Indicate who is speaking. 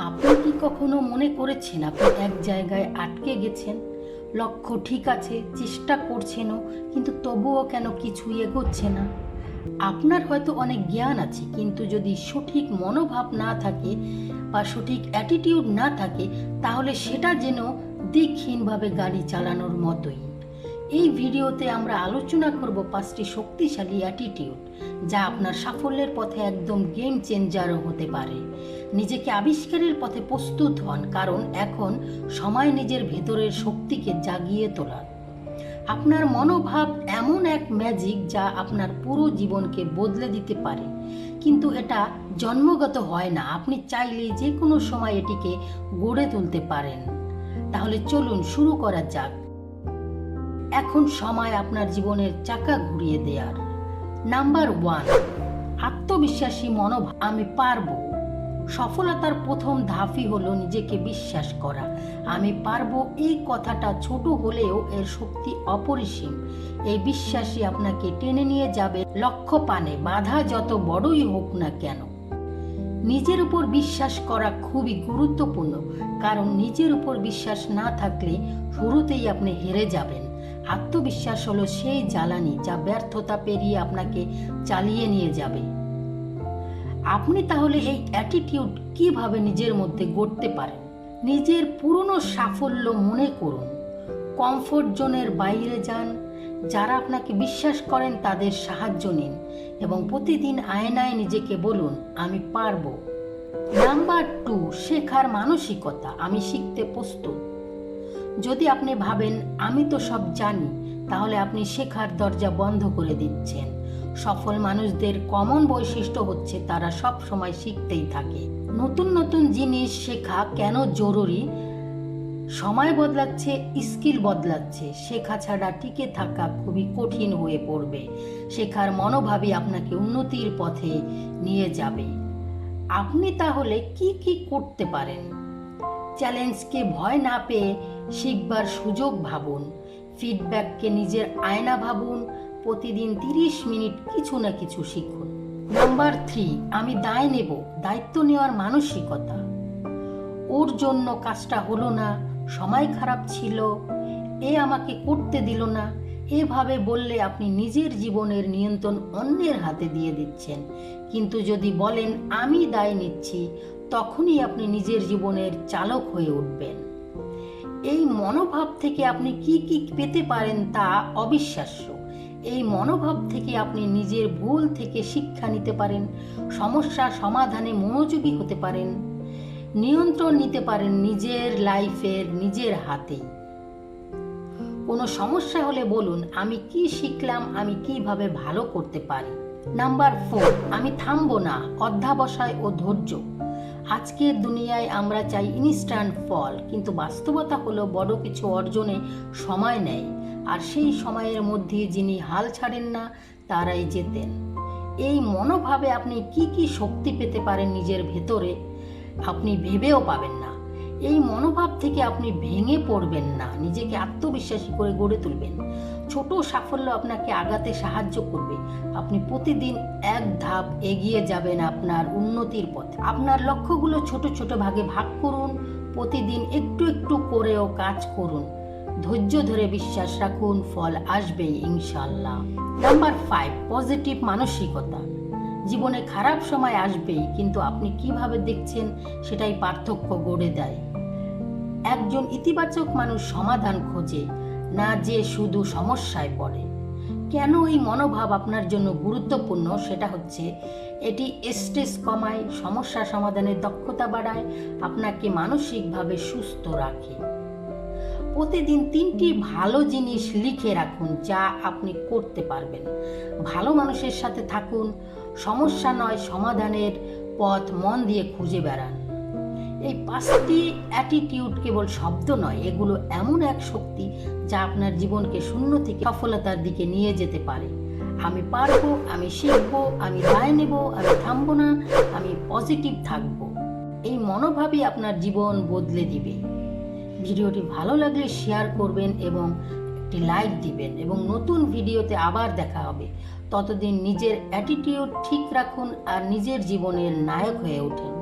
Speaker 1: আপনি কি কখনো মনে করেছেন আপনি এক জায়গায় আটকে গেছেন? লক্ষ্য ঠিক আছে, চেষ্টা করছেনও, কিন্তু তবুও কেন কিছুই এগোচ্ছে না? আপনার হয়তো অনেক জ্ঞান আছে, কিন্তু যদি সঠিক মনোভাব না থাকে বা সঠিক অ্যাটিটিউড না থাকে, তাহলে সেটা যেন দিকহীনভাবে গাড়ি চালানোর মতোই। এই ভিডিওতে আমরা আলোচনা করব পাঁচটি শক্তিশালী অ্যাটিটিউড যা আপনার সাফল্যের পথে একদম গেম চেঞ্জারও হতে পারে। নিজেকে আবিষ্কারের পথে প্রস্তুত হন, কারণ এখন সময় নিজের ভেতরের শক্তিকে জাগিয়ে তোলার। আপনার মনোভাব এমন এক ম্যাজিক যা আপনার পুরো জীবনকে বদলে দিতে পারে। কিন্তু এটা জন্মগত হয় না, আপনি চাইলে যে কোনো সময় এটিকে গড়ে তুলতে পারেন। তাহলে চলুন শুরু করা যাক। এখন সময় আপনার জীবনের চাকা ঘুরিয়ে দেওয়ার নাম্বার ওয়ান, আত্মবিশ্বাসী মনোভাব। আমি পারব। সফলতার প্রথম ধাপই হলো নিজেকে বিশ্বাস করা। আমি পারব এই কথাটা ছোট হলেও এর শক্তি অপরিসীম। এই বিশ্বাসই আপনাকে টেনে নিয়ে যাবে লক্ষ্য পানে, বাধা যত বড়ই হোক না কেন। নিজের উপর বিশ্বাস করা খুবই গুরুত্বপূর্ণ, কারণ নিজের উপর বিশ্বাস না থাকলে শুরুতেই আপনি হেরে যাবেন। আত্মবিশ্বাস হলো সেই জ্বালানি যা ব্যর্থতা পেরিয়ে আপনাকে চালিয়ে নিয়ে যাবে। আপনি তাহলে এই অ্যাটিটিউড কীভাবে নিজের মধ্যে গড়তে পারেন? নিজের পুরনো সাফল্য মনে করুন। কমফোর্ট জোনের বাইরে যান। যারা আপনাকে বিশ্বাস করেন তাদের সাহায্য নিন এবং প্রতিদিন আয়নায় নিজেকে বলুন, আমি পারব। নাম্বার টু শেখার মানসিকতা। আমি শিখতে প্রস্তুত। যদি আপনি ভাবেন, আমি তো সব জানি, তাহলে আপনি শেখার দরজা বন্ধ করে দিচ্ছেন। সফল মানুষদের কমন বৈশিষ্ট্য হচ্ছে তারা সব সময় শিখতেই থাকে। নতুন নতুন জিনিস শেখা কেন জরুরি? সময় বদলাচ্ছে, স্কিল বদলাচ্ছে। শেখা ছাড়া টিকে থাকা খুবই কঠিন হয়ে পড়বে। শেখার মনোভাবই আপনাকে উন্নতির পথে নিয়ে যাবে। আপনি তাহলে কি কি করতে পারেন? চ্যালেঞ্জকে ভয় না পেয়ে শিখবার সুযোগ ভাবুন ফিডব্যাককে নিজের আয়না ভাবুন, প্রতিদিন তিরিশ মিনিট কিছু না কিছু শিখুন। নাম্বার থ্রি আমি দায় নেব, দায়িত্ব নেওয়ার মানসিকতা। ওর জন্য কাজটা হলো না, সময় খারাপ ছিল, এ আমাকে করতে দিল না, এভাবে বললে আপনি নিজের জীবনের নিয়ন্ত্রণ অন্যের হাতে দিয়ে দিচ্ছেন। কিন্তু যদি বলেন, আমি দায় নিচ্ছি, তখনই আপনি নিজের জীবনের চালক হয়ে উঠবেন। এই মনোভাব থেকে আপনি কি কি পেতে পারেন তা অবিশ্বাস্য। এই মনোভাব থেকে আপনি নিজের ভুল থেকে শিক্ষা নিতে পারেন, সমস্যা সমাধানে মনোযোগী হতে পারেন, নিয়ন্ত্রণ নিতে পারেন নিজের লাইফের নিজের হাতেই। কোনো সমস্যা হলে বলুন, আমি কি শিখলাম, আমি কীভাবে ভালো করতে পারি? নাম্বার ফোর, আমি থামবো না, অধ্যাবসায় ও ধৈর্য। আজকের দুনিয়ায় আমরা চাই ইনস্ট্যান্ট ফল, কিন্তু বাস্তবতা হলো বড় কিছু অর্জনে সময় নেয়। আর সেই সময়ের মধ্যে যিনি হাল ছাড়েন না, তারাই যেতেন এই মনোভাবে আপনি কি কি শক্তি পেতে পারেন নিজের ভেতরে, আপনি ভেবেও পাবেন না। এই মনোভাব থেকে আপনি ভেঙে পড়বেন না। নিজেকে আত্মবিশ্বাসী করে গড়ে তুলবেন। ছোট সাফল্য আপনাকে আগাতে সাহায্য করবে। আপনি প্রতিদিন এক ধাপ এগিয়ে যাবেন আপনার উন্নতির পথে। আপনার লক্ষ্যগুলো ছোট ছোট ভাগে ভাগ করুন। প্রতিদিন একটু একটু করেও কাজ করুন। ধৈর্য ধরে বিশ্বাস রাখুন। ফল আসবেই ইনশাল্লাহ নাম্বার ফাইভ পজিটিভ মানসিকতা। জীবনে খারাপ সময় আসবেই, কিন্তু আপনি কীভাবে দেখছেন সেটাই পার্থক্য গড়ে দেয়। একজন ইতিবাচক মানুষ সমাধান খোঁজে, না যে শুধু সমস্যায় পড়ে। কেন এই মনোভাব আপনার জন্য গুরুত্বপূর্ণ? সেটা হচ্ছে, এটি স্ট্রেস কমায়, সমস্যা সমাধানের দক্ষতা বাড়ায়, আপনাকে মানসিকভাবে সুস্থ রাখে। প্রতিদিন তিনটি ভালো জিনিস লিখে রাখুন যা আপনি করতে পারবেন। ভালো মানুষের সাথে থাকুন সমস্যা নয়, সমাধানের পথ মন দিয়ে খুঁজে বেড়ান। এই পাঁচটি অ্যাটিটিউড কেবল শব্দ নয়, এগুলো এমন এক শক্তি যা আপনার জীবনকে শূন্য থেকে সফলতার দিকে নিয়ে যেতে পারে। আমি পারব, আমি শিখব, আমি দায় নেব, আমি থামবো না, আমি পজিটিভ থাকব। এই মনোভাবই আপনার জীবন বদলে দিবে। ভিডিওটি ভালো লাগলে শেয়ার করবেন এবং একটি লাইক দিবেন এবং নতুন ভিডিওতে আবার দেখা হবে। ততদিন নিজের অ্যাটিটিউড ঠিক রাখুন আর নিজের জীবনের নায়ক হয়ে ওঠেন